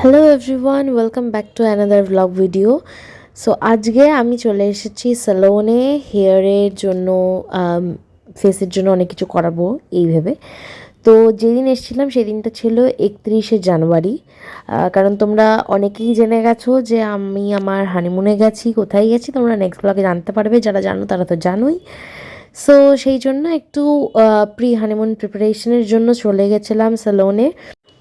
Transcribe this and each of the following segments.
Hello everyone welcome back to another blog video so আজকে আমি চলে এসেছি স্যালোনে হেয়ারের জন্য ফেসের জন্য অনেক কিছু করাবো, এই ভেবে। তো, যেদিন এসেছিলাম, সেদিনটা ছিল একত্রিশে জানুয়ারি। কারণ তোমরা অনেকেই জেনে গেছো যে আমি আমার হানিমুনে গেছি, কোথায় গেছি, তোমরা নেক্সট ব্লগে জানতে পারবে। যারা জানো, তারা তো জানোই। সো সেই জন্য একটু প্রি হানিমুন প্রিপারেশনের জন্য চলে গেছিলাম স্যালোনে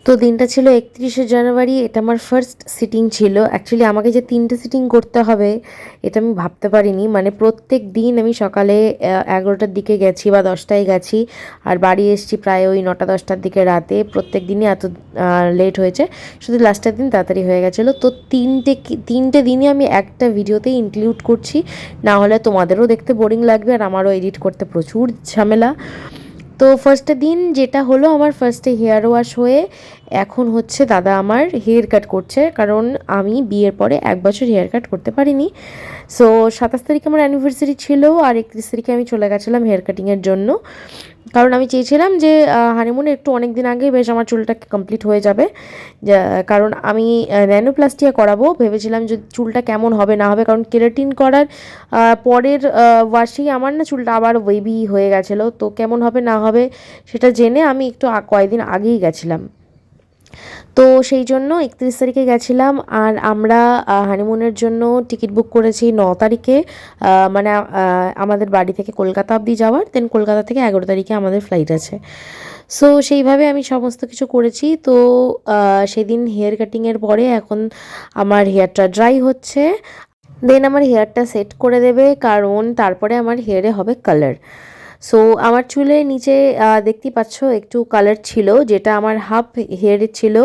তো দিনটা ছিল একত্রিশে জানুয়ারি, এটা আমার ফার্স্ট সিটিং ছিল। অ্যাকচুয়ালি আমাকে যে তিনটে সিটিং করতে হবে, এটা আমি ভাবতে পারিনি। মানে প্রত্যেক দিন আমি সকালে এগারোটার দিকে গেছি বা দশটায় গেছি, আর বাড়ি এসেছি প্রায় ওই নটা, দশটার দিকে রাতে। প্রত্যেক দিনই এত লেট হয়েছে, শুধু লাস্টের দিন তাড়াতাড়ি হয়ে গেছিল। তো তিনটে তিনটে দিনই আমি একটা ভিডিওতেই ইনক্লুড করছি। না হলে তোমাদেরও দেখতে বোরিং লাগবে, আর আমারও এডিট করতে প্রচুর ঝামেলা। তো ফার্স্টে দিন যেটা হলো আমার ফার্স্টে হেয়ার ওয়াশ হয়ে এখন হচ্ছে দাদা আমার হেয়ার কাট করছে, কারণ আমি বিয়ের পরে এক বছর হেয়ার কাট করতে পারিনি। সো সাতাশ তারিখে আমার অ্যানিভার্সারি ছিল আর একত্রিশ তারিখে আমি চলে গেছিলাম হেয়ার কাটিংয়ের জন্য। কারণ আমি চেয়েছিলাম যে হানিমুনে একটু অনেক দিন আগেই বেশ আমার চুলটা কমপ্লিট হয়ে যাবে। কারণ আমি ন্যানোপ্লাস্টিয়া করাবো। ভেবেছিলাম যে চুলটা কেমন হবে, না হবে। কারণ কেরাটিন করার পরের ওয়াশেই আমার না চুলটা আবার ওয়েবি হয়ে গেছিল। তো কেমন হবে, না হবে, সেটা জেনে আমি একটু কয়েকদিন আগেই গেছিলাম। তো সেই জন্য একত্রিশ তারিখে গেছিলাম আর আমরা হানিমুনের জন্য টিকিট বুক করেছি ন তারিখে মানে আমাদের বাড়ি থেকে কলকাতা অবধি যাওয়ার দেন কলকাতা থেকে এগারো তারিখে আমাদের ফ্লাইট আছে। সো সেইভাবে আমি সমস্ত কিছু করেছি। তো সেদিন হেয়ার কাটিংয়ের পরে এখন আমার হেয়ারটা ড্রাই হচ্ছে। দেন আমার হেয়ারটা সেট করে দেবে, কারণ তারপরে আমার হেয়ারে হবে কালার সো আমার চুলের নিচে আহ, দেখতেই পাচ্ছ একটু কালার ছিল যেটা আমার হাফ হেয়ারের ছিল।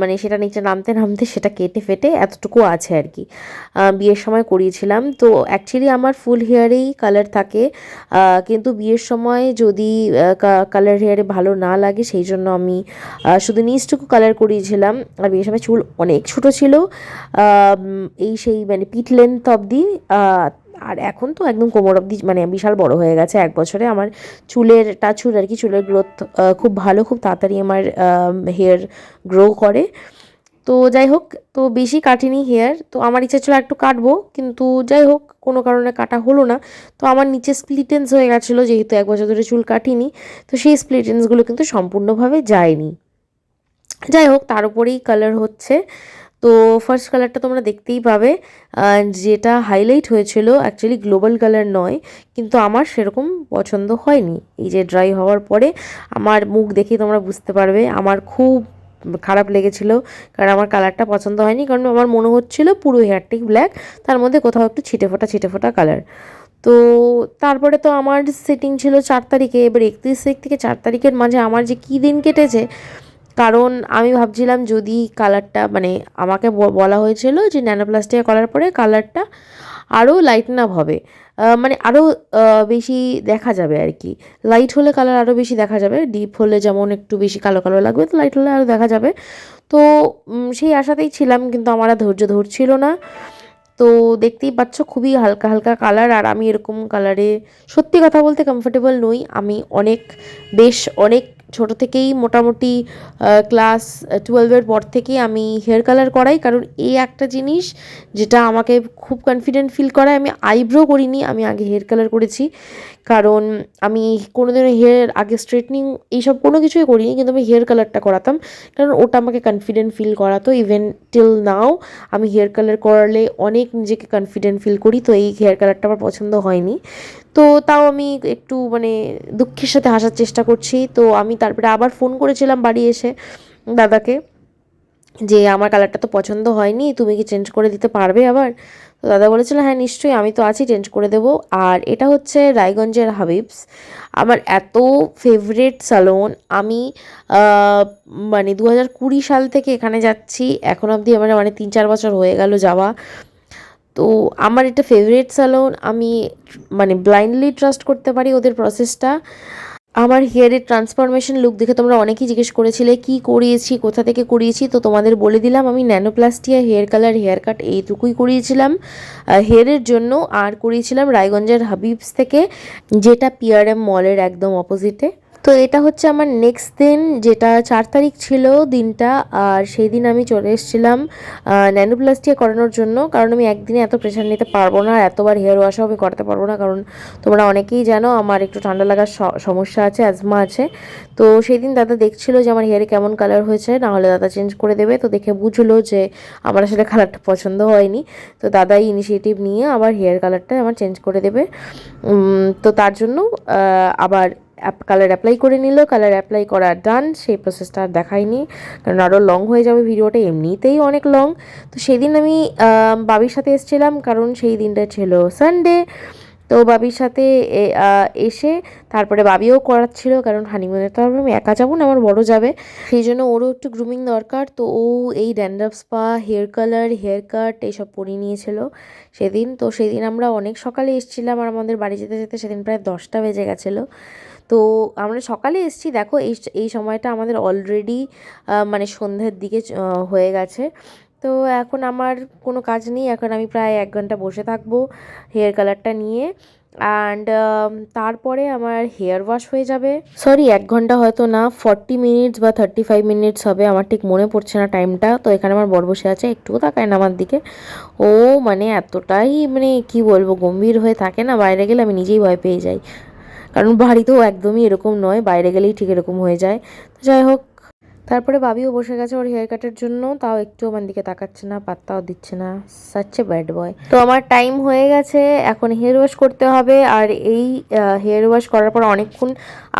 মানে সেটা নিচে নামতে নামতে সেটা কেটে ফেটে এতটুকু আছে আর কি। বিয়ের সময় করিয়েছিলাম। তো অ্যাকচুয়ালি আমার ফুল হেয়ারেই কালার থাকে। কিন্তু বিয়ের সময় যদি কালার হেয়ারে ভালো না লাগে সেই জন্য আমি শুধু নিচটুকু কালার করিয়েছিলাম। আর বিয়ের সময় চুল অনেক ছোট ছিল। এই সেই মানে পিঠ লেন্থ অবধি আর এখন তো একদম কোমর অবধি মানে বিশাল বড় হয়ে গেছে। এক বছরে আমার চুলের টাচুর আর কি চুলের গ্রোথ খুব ভালো, খুব তাড়াতাড়ি আমার হেয়ার গ্রো করে। তো যাই হোক, তো বেশি কাটিনি হেয়ার তো আমার ইচ্ছা ছিল একটু কাটবো, কিন্তু যাই হোক, কোনো কারণে কাটা হলো না। তো আমার নিচে স্প্লিটেন্স হয়ে গেছিল, যেহেতু এক বছর ধরে চুল কাটিনি, তো সেই স্প্লিটেন্সগুলো কিন্তু সম্পূর্ণভাবে যায়নি। যাই হোক, তার উপরেই কালার হচ্ছে। তো ফার্স্ট কালারটা তোমরা দেখতেই পাবে যেটা হাইলাইট হয়েছিল অ্যাকচুয়ালি গ্লোবাল কালার নয়, কিন্তু আমার সেরকম পছন্দ হয়নি। এই যে ড্রাই হওয়ার পরে আমার মুখ দেখে তোমরা বুঝতে পারবে, আমার খুব খারাপ লেগেছিল, কারণ আমার কালারটা পছন্দ হয়নি, কারণ আমার মনে হচ্ছিল পুরো হেয়ারটাই ব্ল্যাক তার মধ্যে কোথাও একটু ছিটে ফোটা ছিটে ফোটা কালার তো তারপরে তো আমার সেটিং ছিল চার তারিখে, এবার একত্রিশ তারিখ থেকে চার তারিখের মাঝে আমার যে কী দিন কেটেছে কারণ আমি ভাবছিলাম যদি কালারটা মানে আমাকে বলা হয়েছিল যে ন্যানোপ্লাস্টিয়া করার পরে কালারটা আরও লাইটেন আপ হবে। মানে আরও বেশি দেখা যাবে আর কি। লাইট হলে কালার আরও বেশি দেখা যাবে ডিপ হলে যেমন একটু বেশি কালো কালো লাগবে, তো লাইট হলে আরও দেখা যাবে। তো সেই আশাতেই ছিলাম, কিন্তু আমার ধৈর্য ধরছিল না। তো দেখতেই পাচ্ছ খুবই হালকা হালকা কালার আর আমি এরকম কালারে সত্যি কথা বলতে কমফোর্টেবল নই। আমি অনেক, বেশ অনেক ছোট থেকেই মোটামুটি ক্লাস টুয়েলভের পর থেকেই আমি হেয়ার কালার করাই। কারণ এই একটা জিনিস যেটা আমাকে খুব কনফিডেন্ট ফিল করায়। আমি আইব্রো করিনি, আমি আগে হেয়ার কালার করেছি। কারণ আমি কোনোদিনও হেয়ার আগে স্ট্রেটনিং এইসব কোনো কিছুই করিনি, কিন্তু আমি হেয়ার কালারটা করাতাম। কারণ ওটা আমাকে কনফিডেন্ট ফিল করাতো। ইভেন টিল নাও আমি হেয়ার কালার করালে অনেক নিজেকে কনফিডেন্ট ফিল করি। তো এই হেয়ার কালারটা আমার পছন্দ হয়নি। তো তাও আমি একটু মানে দুঃখের সাথে হাসার চেষ্টা করছি। তো আমি তারপরে আবার ফোন করেছিলাম বাড়ি এসে দাদাকে যে আমার কালারটা তো পছন্দ হয়নি, তুমি কি চেঞ্জ করে দিতে পারবে আবার? তো দাদা বলেছিল হ্যাঁ নিশ্চয়ই আমি তো আছি চেঞ্জ করে দেবো। আর এটা হচ্ছে রায়গঞ্জের হাবিবস। আমার এত ফেভারেট স্যালন আমি মানে দু হাজার কুড়ি সাল থেকে এখানে যাচ্ছি। এখন অবধি আমার মানে তিন চার বছর হয়ে গেল যাওয়া। তো আমার এটা ফেভারিট স্যালন আমি মানে ব্লাইন্ডলি ট্রাস্ট করতে পারি ওদের প্রসেসটা আমার হেয়ারের ট্রান্সফরমেশন লুক দেখে তোমরা অনেকেই জিজ্ঞেস করেছিলে, কি করিয়েছি? কোথা থেকে করিয়েছি? তো তোমাদের বলে দিলাম, আমি nanoplastia hair colour hair cut এইটুকুই করিয়েছিলাম। হেয়ারের জন্য আর করিয়েছিলাম রায়গঞ্জের হাবিবস থেকে, যেটা পিআরএম মলের একদম অপোজিটে তো এটা হচ্ছে আমার নেক্সট দিন, যেটা চার তারিখ ছিল দিনটা, আর সেই দিন আমি চলে এসেছিলাম ন্যানোপ্লাস্টিয়া করানোর জন্য। কারণ আমি একদিনে এত প্রেশার নিতে পারব না, আর এতবার হেয়ার ওয়াশও আমি করাতে পারব না। কারণ তোমরা অনেকেই জানো, আমার একটু ঠান্ডা লাগার সমস্যা আছে অ্যাজমা আছে। তো সেই দিন দাদা দেখছিল যে আমার হেয়ারে কেমন কালার হয়েছে, না হলে দাদা চেঞ্জ করে দেবে। তো দেখে বুঝলো যে আমার আসলে কালারটা পছন্দ হয়নি। তো দাদাই ইনিশিয়েটিভ নিয়ে আবার হেয়ার কালারটা আমার চেঞ্জ করে দেবে। তো তার জন্য আবার কালার অ্যাপ্লাই করে নিল কালার অ্যাপ্লাই করা ডান সেই প্রসেসটা আর দেখাইনি কারণ আরও লং হয়ে যাবে ভিডিওটা এমনিতেই অনেক লং তো সেদিন আমি বাবির সাথে এসেছিলাম, কারণ সেই দিনটা ছিল সানডে তো বাবির সাথে এসে তারপরে বাবিও করাচ্ছিল, কারণ হানিমুনে তো আমি একা যাব না, আমার বড় যাবে। সেই জন্য ওরও একটু গ্রুমিং দরকার, তো ও এই dandruff spa hair colour hair cut এইসব পরিয়ে নিয়েছিল সেদিন। তো সেদিন আমরা অনেক সকালে এসেছিলাম, আর আমাদের বাড়ি যেতে যেতে সেদিন প্রায় দশটা বেজে গেছিল। তো আমরা সকালে এসেছি। দেখো এই এই সময়টা আমাদের অলরেডি মানে সন্ধ্যের দিকে হয়ে গেছে। তো এখন আমার কোনো কাজ নেই। এখন আমি প্রায় এক ঘণ্টা বসে থাকব হেয়ার কালারটা নিয়ে। অ্যান্ড তারপরে আমার হেয়ার ওয়াশ হয়ে যাবে। সরি এক ঘণ্টা হয়তো না ফর্টি মিনিটস বা থার্টি ফাইভ মিনিটস হবে। আমার ঠিক মনে পড়ছে না টাইমটা তো এখানে আমার বর বসে আছে, একটুও তাকায় না আমার দিকে। ও মানে এতটাই মানে কি বলব, গম্ভীর হয়ে থাকে না। বাইরে গেলে আমি নিজেই ভয় পেয়ে যাই। কারণ বাড়িতেও একদমই এরকম নয়, বাইরে গেলেই ঠিক এরকম হয়ে যায়। তো যাই হোক, তারপরে বাবিও বসে গেছে ওর হেয়ার কাটের জন্য, তাও একটু আমার দিকে তাকাচ্ছে না, পাত্তাও দিচ্ছে না সাচ্ছে ব্যাড বয় তো আমার টাইম হয়ে গেছে, এখন হেয়ার ওয়াশ করতে হবে, আর এই হেয়ার ওয়াশ করার পর অনেকক্ষণ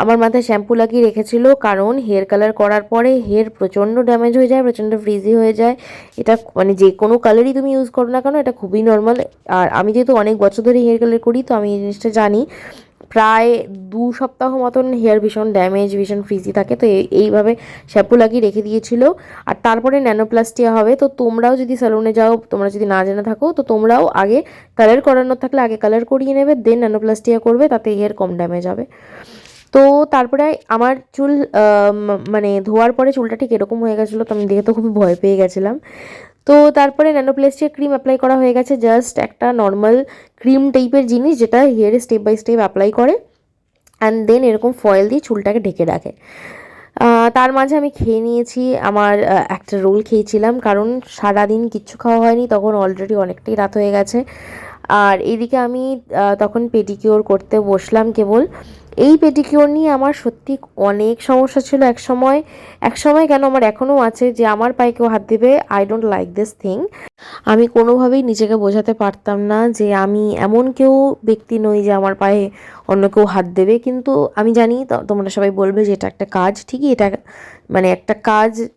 আমার মাথায় শ্যাম্পু লাগিয়ে রেখেছিল, কারণ হেয়ার কালার করার পরে হেয়ার প্রচণ্ড ড্যামেজ হয়ে যায়, প্রচণ্ড ফ্রিজি হয়ে যায়। এটা মানে যে কোনো কালারই তুমি ইউজ করো না কেন, এটা খুবই নর্মাল আর আমি যেহেতু অনেক বছর ধরে হেয়ার কালার করি, তো আমি এই জিনিসটা জানি। প্রায় দু সপ্তাহ মতন হেয়ার ভীষণ ড্যামেজ ভীষণ ফ্রিজি থাকে, তো এইভাবে শ্যাম্পু লাগিয়ে রেখে দিয়েছিল। আর তারপরে ন্যানোপ্লাস্টিয়া হবে, তো তোমরাও যদি স্যালুনে যাও, তোমরা যদি না জেনে থাকো, তো তোমরাও আগে কালার করানোর থাকলে আগে কালার করিয়ে নেবে দেন ন্যানোপ্লাস্টিয়া করবে, তাতে হেয়ার কম ড্যামেজ হবে। তো তারপরে আমার চুল মানে ধোয়ার পরে চুলটা ঠিক এরকম হয়ে গেছিল, তো আমি দেখে তো খুবই ভয় পেয়ে গেছিলাম। তো তারপরে ন্যানোপ্লাস্টিয়া ক্রিম অ্যাপ্লাই করা হয়ে গেছে জাস্ট একটা নর্মাল ক্রিম টাইপের জিনিস যেটা হেয়ারে স্টেপ বাই স্টেপ অ্যাপ্লাই করে অ্যান্ড দেন এরকম ফয়েল দিয়ে চুলটাকে ঢেকে রাখে। তার মাঝে আমি খেয়ে নিয়েছি, আমার একটা রোল খেয়েছিলাম, কারণ সারাদিন কিচ্ছু খাওয়া হয়নি, তখন অলরেডি অনেকটাই রাত হয়ে গেছে। আর এদিকে আমি তখন পেডিকিওর করতে বসলাম কেবল। এই পেডিকিওর নিয়ে আমার সত্যি অনেক সমস্যা ছিল এক সময় এক সময় কেন আমার এখনও আছে যে আমার পায়ে কেউ হাত দেবে I don't like this thing আমি কোনোভাবেই নিজেকে বোঝাতে পারতাম না যে আমি এমন কেউ ব্যক্তি নই যে আমার পায়ে অন্য কেউ হাত দেবে। কিন্তু আমি জানি তোমরা সবাই বলবে যে এটা একটা কাজ, ঠিকই এটা মানে একটা কাজ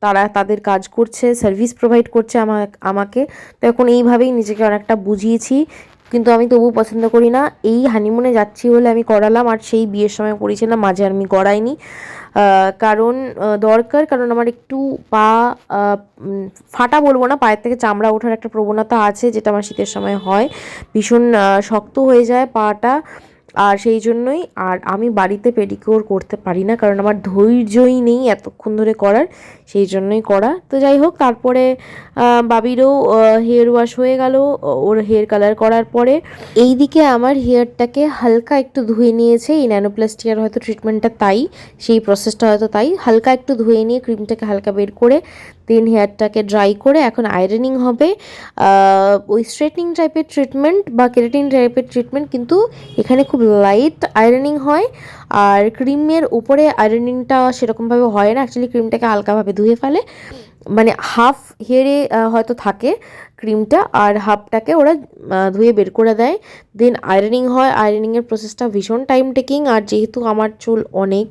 তারা তাদের কাজ করছে সার্ভিস প্রোভাইড করছে আমা- আমাকে। তো এখন এইভাবেই নিজেকে অনেকটা বুঝিয়েছি কিন্তু আমি তবু পছন্দ করি না। এই হানিমুনে যাচ্ছি বলে আমি করালাম, আর সেই বিয়ের সময় করেছিলাম, মাঝে আমি করাইনি। কারণ দরকার, কারণ আমার একটু পা ফাটা বলব না, পায়ের থেকে চামড়া ওঠার একটা প্রবণতা আছে, যেটা আমার শীতের সময় হয়। ভীষণ শক্ত হয়ে যায় পাটা। আর সেই জন্যই আর আমি বাড়িতে পেডিকিওর করতে পারি না, কারণ আমার ধৈর্যই নেই এতক্ষণ ধরে করার, সেই জন্যই করা। তো যাই হোক, তারপরে বাবিরও হেয়ার ওয়াশ হয়ে গেল, ওর হেয়ার কালার করার পরে এই দিকে আমার হেয়ারটাকে হালকা একটু ধুয়ে নিয়েছে, এই ন্যানোপ্লাস্টিয়ার হয়তো ট্রিটমেন্টটা তাই, সেই প্রসেসটা হয়তো তাই। হালকা একটু ধুয়ে নিয়ে ক্রিমটাকে হালকা বের করে দেন হেয়ারটাকে ড্রাই করে, এখন আয়রনিং হবে। ওই স্ট্রেটনিং টাইপের ট্রিটমেন্ট বা কেরাটিন টাইপের ট্রিটমেন্ট কিন্তু এখানে খুব লাইট আয়রনিং হয়, আর ক্রিমের উপরে আয়রনিংটা সেরকমভাবে হয় না। অ্যাকচুয়ালি ক্রিমটাকে হালকাভাবে ধুয়ে ফেলে। মানে হাফ হেয়ারে হয়তো থাকে ক্রিমটা, আর হাফটাকে ওরা ধুয়ে বের করে দেয়। দেন আয়রনিং হয়। আয়রনিংয়ের প্রসেসটা ভীষণ টাইম টেকিং আর যেহেতু আমার চুল অনেক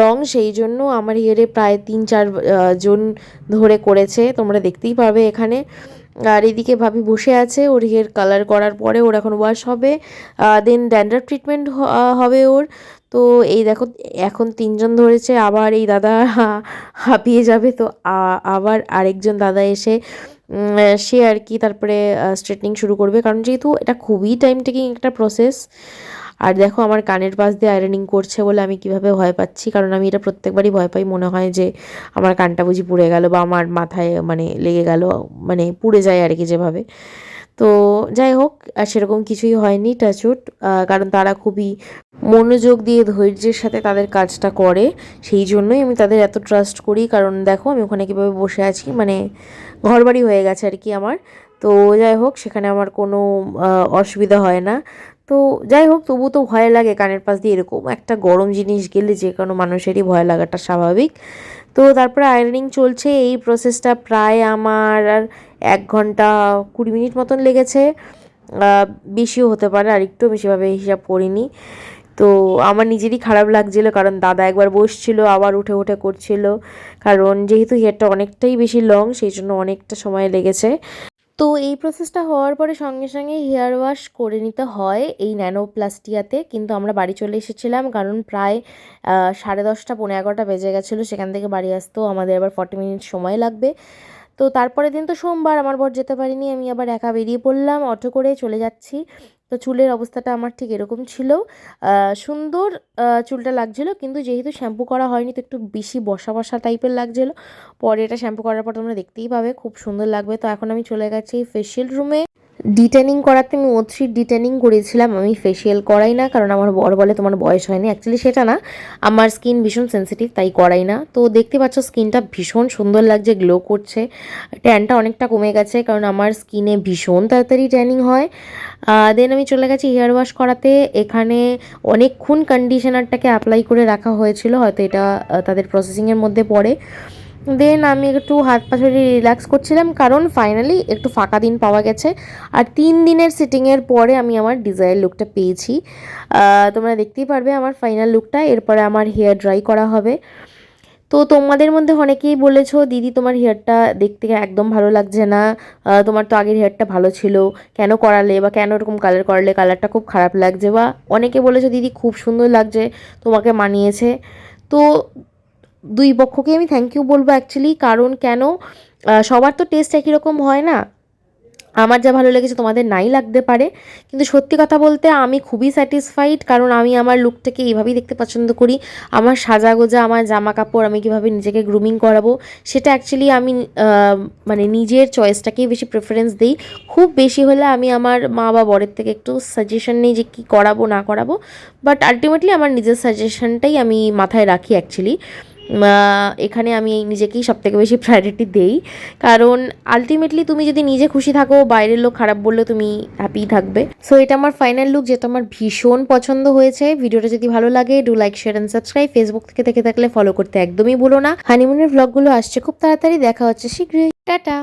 লং সেই জন্য আমার হেয়ারে প্রায় তিন চার জন ধরে করেছে। তোমরা দেখতেই পাবে এখানে। আর এদিকে ভাবি বসে আছে, ওর হেয়ার কালার করার পরে ওর এখন ওয়াশ হবে দেন ড্যান্ড্রাফ ট্রিটমেন্ট হবে ওর। তো এই দেখো, এখন তিনজন ধরেছে, আবার এই দাদা হাঁপিয়ে যাবে, তো আবার আরেকজন দাদা এসে সে আর কি তারপরে স্ট্রেটনিং শুরু করবে। কারণ যেহেতু এটা খুবই টাইম টেকিং একটা প্রসেস আর দেখো আমার কানের পাশ দিয়ে আয়রনিং করছে বলে আমি কীভাবে ভয় পাচ্ছি? কারণ আমি এটা প্রত্যেকবারই ভয় পাই। মনে হয় যে আমার কানটা বুঝি পুড়ে গেল বা আমার মাথায় মানে লেগে গেল মানে পুড়ে যায় আর কি যেভাবে। তো যাই হোক, আর সেরকম কিছুই হয়নি টাচুট কারণ তারা খুবই মনোযোগ দিয়ে ধৈর্যের সাথে তাদের কাজটা করে। সেই জন্যই আমি তাদের এত ট্রাস্ট করি। কারণ দেখো আমি ওখানে কীভাবে বসে আছি মানে ঘরবাড়ি হয়ে গেছে আর কি আমার। তো যাই হোক, সেখানে আমার কোনো অসুবিধা হয় না। তো যাই হোক, তবু তো ভয় লাগে কানের পাশ দিয়ে। এরকম একটা গরম জিনিস গেলে যে কোনো মানুষেরই ভয় লাগাটা স্বাভাবিক। তো তারপরে আয়রনিং চলছে, এই প্রসেসটা প্রায় আমার আর এক ঘণ্টা কুড়ি মিনিট মতন লেগেছে। বেশিও হতে পারে আর একটু বেশিভাবে হিসাব করিনি। তো আমার নিজেরই খারাপ লাগছিল, কারণ দাদা একবার বসছিল, আবার উঠে উঠে করছিল। কারণ যেহেতু হেয়ারটা অনেকটাই বেশি লং সেই জন্য অনেকটা সময় লেগেছে। তো এই প্রসেসটা হওয়ার পরে সঙ্গে সঙ্গে হেয়ার ওয়াশ করে নিতে হয় এই ন্যানোপ্লাস্টিয়াতে কিন্তু আমরা বাড়ি চলে এসেছিলাম, কারণ প্রায় সাড়ে দশটা পনেরো এগারোটা বেজে গেছিল। সেখান থেকে বাড়ি আসতেও আমাদের আবার ফর্টি মিনিট সময় লাগবে। তো তারপরের দিন তো সোমবার, আমার বর যেতে পারিনি, আমি আবার একা বেরিয়ে পড়লাম, অটো করে চলে যাচ্ছি। তো চুলের অবস্থাটা আমার ঠিক এরকম ছিল। সুন্দর চুলটা লাগছিল কিন্তু যেহেতু শ্যাম্পু করা হয়নি তো একটু বেশি বসা বসা টাইপের লাগছিল। পরে এটা শ্যাম্পু করার পর তোমরা দেখতেই পাবে, খুব সুন্দর লাগবে। তো এখন আমি চলে গেছি ফেশিয়াল রুমে ডিটেনিং করাতে আমি ও ডিটেনিং করেছিলাম, আমি ফেশিয়াল করাই না, কারণ আমার বর বলে তোমার বয়স হয়নি। অ্যাকচুয়ালি সেটা না, আমার স্কিন ভীষণ সেন্সিটিভ তাই করাই না। তো দেখতে পাচ্ছ স্কিনটা ভীষণ সুন্দর লাগছে গ্লো করছে। ট্যানটা অনেকটা কমে গেছে, কারণ আমার স্কিনে ভীষণ তাড়াতাড়ি ট্যানিং হয়। দেন আমি চলে গেছি হেয়ার ওয়াশ করাতে। এখানে অনেকক্ষণ কন্ডিশনারটাকে অ্যাপ্লাই করে রাখা হয়েছিল, হয়তো এটা তাদের প্রসেসিংয়ের মধ্যে পড়ে। দেন আমি একটু হাত পা ছড়িয়ে রিল্যাক্স করছিলাম, কারণ ফাইনালি একটু ফাঁকা দিন পাওয়া গেছে। আর তিন দিনের সিটিংয়ের পরে আমি আমার ডিজায়ার লুকটা পেয়েছি। তোমরা দেখতেই পারবে আমার ফাইনাল লুকটা এরপরে আমার হেয়ার ড্রাই করা হবে। তো তোমাদের মধ্যে অনেকেই বলেছ, দিদি, তোমার হেয়ারটা দেখতে একদম ভালো লাগছে না। তোমার তো আগের হেয়ারটা ভালো ছিল। কেন করালে বা কেন এরকম কালার করালে কালারটা খুব খারাপ লাগছে? বা অনেকে বলেছ, দিদি, খুব সুন্দর লাগছে। তোমাকে মানিয়েছে। তো দুই পক্ষকে আমি থ্যাংক ইউ বলব অ্যাকচুয়ালি কারণ কেন সবার তো টেস্ট একই রকম হয় না? আমার যা ভালো লেগেছে তোমাদের নাই লাগতে পারে। কিন্তু সত্যি কথা বলতে আমি খুবই স্যাটিসফাইড কারণ আমি আমার লুকটাকে এইভাবেই দেখতে পছন্দ করি। আমার সাজাগোজা আমার জামা কাপড় আমি কীভাবে নিজেকে গ্রুমিং করাবো, সেটা অ্যাকচুয়ালি আমি মানে নিজের চয়েসটাকেই বেশি প্রেফারেন্স দিই। খুব বেশি হলে আমি আমার মা বা বরের থেকে একটু সাজেশন নিই যে কী করাবো, না করাবো। বাট আলটিমেটলি আমার নিজের সাজেশনটাই আমি মাথায় রাখি অ্যাকচুয়ালি এখানে আমি নিজেকেই সব থেকে বেশি প্রায়োরিটি দেই। কারণ আলটিমেটলি তুমি যদি নিজে খুশি থাকো, বাইরের লোক খারাপ বললে তুমি হ্যাপি থাকবে। সো এটা আমার ফাইনাল লুক যেটা আমার ভীষণ পছন্দ হয়েছে। ভিডিওটা যদি ভালো লাগে do like share and subscribe Facebook থেকে দেখে থাকলে ফলো করতে একদমই ভুলো না। হানিমুনের ভ্লগগুলো আসছে খুব তাড়াতাড়ি। দেখা হচ্ছে শীঘ্রই। টাটা!